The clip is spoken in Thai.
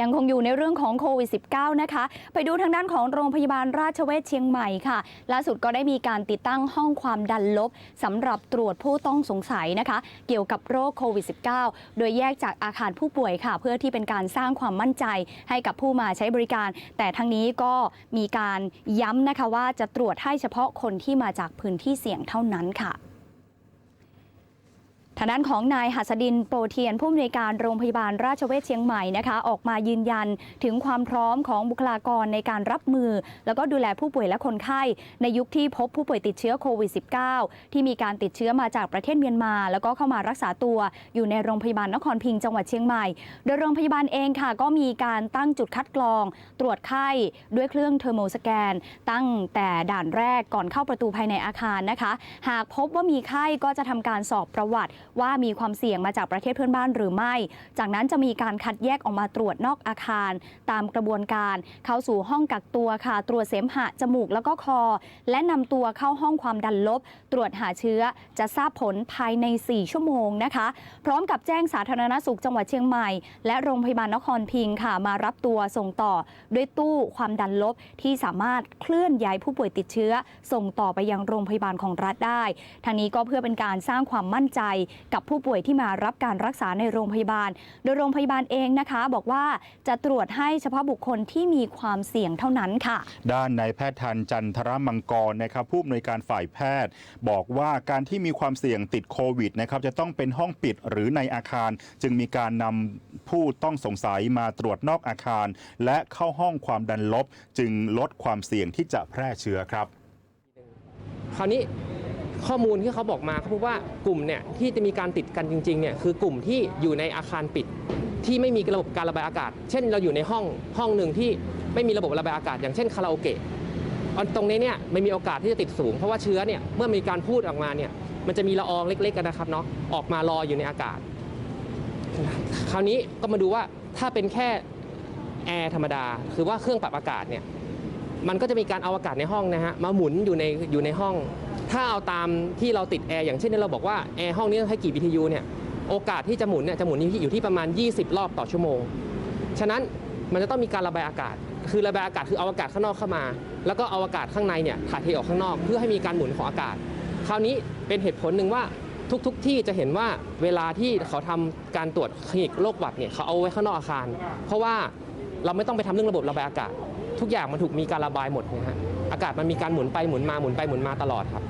ยังคงอยู่ในเรื่องของโควิด -19 นะคะ ไปดูทางด้านของโรงพยาบาลราชเวชเชียงใหม่ค่ะ ล่าสุดก็ได้มีการติดตั้งห้องความดันลบสำหรับตรวจผู้ต้องสงสัยนะคะ เกี่ยวกับโรคโควิด -19 โดยแยกจากอาคารผู้ป่วยค่ะ เพื่อที่เป็นการสร้างความมั่นใจให้กับผู้มาใช้บริการ แต่ทั้งนี้ก็มีการย้ำนะคะว่าจะตรวจให้เฉพาะคนที่มาจากพื้นที่เสี่ยงเท่านั้นค่ะ ทางด้านของนายหัสดินโปรเทียนผู้อำนวยการโรงพยาบาลราชเวชเชียงใหม่นะคะออกมายืนยันถึงความพร้อมของบุคลากรในการรับมือ แล้วก็ดูแลผู้ป่วยและคนไข้ ในยุคที่พบผู้ป่วยติดเชื้อโควิด -19 ที่มีการติดเชื้อมาจากประเทศเมียนมา แล้วก็เข้ามารักษาตัวอยู่ในโรงพยาบาลนครพิงจังหวัดเชียงใหม่ โดยโรงพยาบาลเองค่ะ ก็มีการตั้งจุดคัดกรอง ตรวจไข้ด้วยเครื่องเทอร์โมสแกน ตั้งแต่ด่านแรกก่อนเข้าประตูภายในอาคารนะคะ หากพบว่ามีไข้ก็จะทำการสอบประวัติว่ามีความเสี่ยงมาจากประเทศเพื่อนบ้านหรือไม่ จากนั้นจะมีการคัดแยกออกมาตรวจนอกอาคาร ตามกระบวนการเข้าสู่ห้องกักตัวค่ะ ตรวจเสมหะจมูกแล้วก็คอ และนำตัวเข้าห้องความดันลบ ตรวจหาเชื้อจะทราบผลภายใน 4 ชั่วโมงนะคะ พร้อมกับแจ้งสาธารณสุขจังหวัดเชียงใหม่ และโรงพยาบาลนครพิงค์ค่ะมารับตัวส่งต่อ ด้วยตู้ความดันลบที่สามารถเคลื่อนย้ายผู้ป่วยติดเชื้อ ส่งต่อไปยังโรงพยาบาลของรัฐได้ทางนี้ก็เพื่อเป็นการสร้างความมั่นใจกับผู้ป่วยที่มารับการรักษาในโรงพยาบาล โดยโรงพยาบาลเองนะคะ บอกว่าจะตรวจให้เฉพาะบุคคลที่มีความเสี่ยงเท่านั้นค่ะ ด้านนายแพทย์ทันจันทรมังกรนะครับผู้อำนวยการฝ่ายแพทย์ บอกว่าการที่มีความเสี่ยงติดโควิดนะครับจะต้องเป็นห้องปิดหรือในอาคาร จึงมีการนำผู้ต้องสงสัยมาตรวจนอกอาคาร และเข้าห้องความดันลบ จึงลดความเสี่ยงที่จะแพร่เชื้อครับคราวนี้ ข้อมูลที่เขาบอกมาเขาพบว่ากลุ่มเนี่ยที่จะมีการติดกันจริงๆเนี่ยคือกลุ่มที่อยู่ในอาคารปิด ที่ไม่มีระบบการระบายอากาศ เช่น เราอยู่ในห้องห้องหนึ่งที่ไม่มีระบบระบายอากาศ อย่างเช่นคาราโอเกะตรงนี้เนี่ยไม่มีโอกาสที่จะติดสูง เพราะว่าเชื้อเนี่ยเมื่อมีการพูดออกมาเนี่ยมันจะมีละอองเล็กๆกันนะครับเนาะออกมารออยู่ในอากาศ คราวนี้ก็มาดูว่าถ้าเป็นแค่แอร์ธรรมดา คือว่าเครื่องปรับอากาศเนี่ย มันก็จะมีการเอาอากาศในห้องนะฮะมาหมุนอยู่ในอยู่ในห้อง ถ้าเอาตามที่เราติดแอร์อย่างเช่นเราบอกว่าแอร์ห้องนี้ให้กี่ BTU เนี่ยโอกาสที่จะหมุนเนี่ยจะหมุนอยู่ที่ประมาณ 20 รอบต่อชั่วโมง ฉะนั้นมันจะต้องมีการระบายอากาศ คือระบายอากาศคือเอาอากาศข้างนอกเข้ามา แล้วก็เอาอากาศข้างในเนี่ยถ่ายเทออกข้างนอก เพื่อให้มีการหมุนของอากาศ คราวนี้เป็นเหตุผลหนึ่งว่าทุกๆทที่จะเห็นว่าเวลาที่เขาทำการตรวจคลินิกโรคหวัดเนี่ยเขาเอาไว้ข้างนอกอาคาร เพราะว่าเราไม่ต้องไปทำเรื่องระบบระบายอากาศ ทุกอย่างมันถูกมีการระบายหมดนะฮะอากาศมันมีการหมุนไปหมุนมาหมุนไปหมุนมาตลอดครับ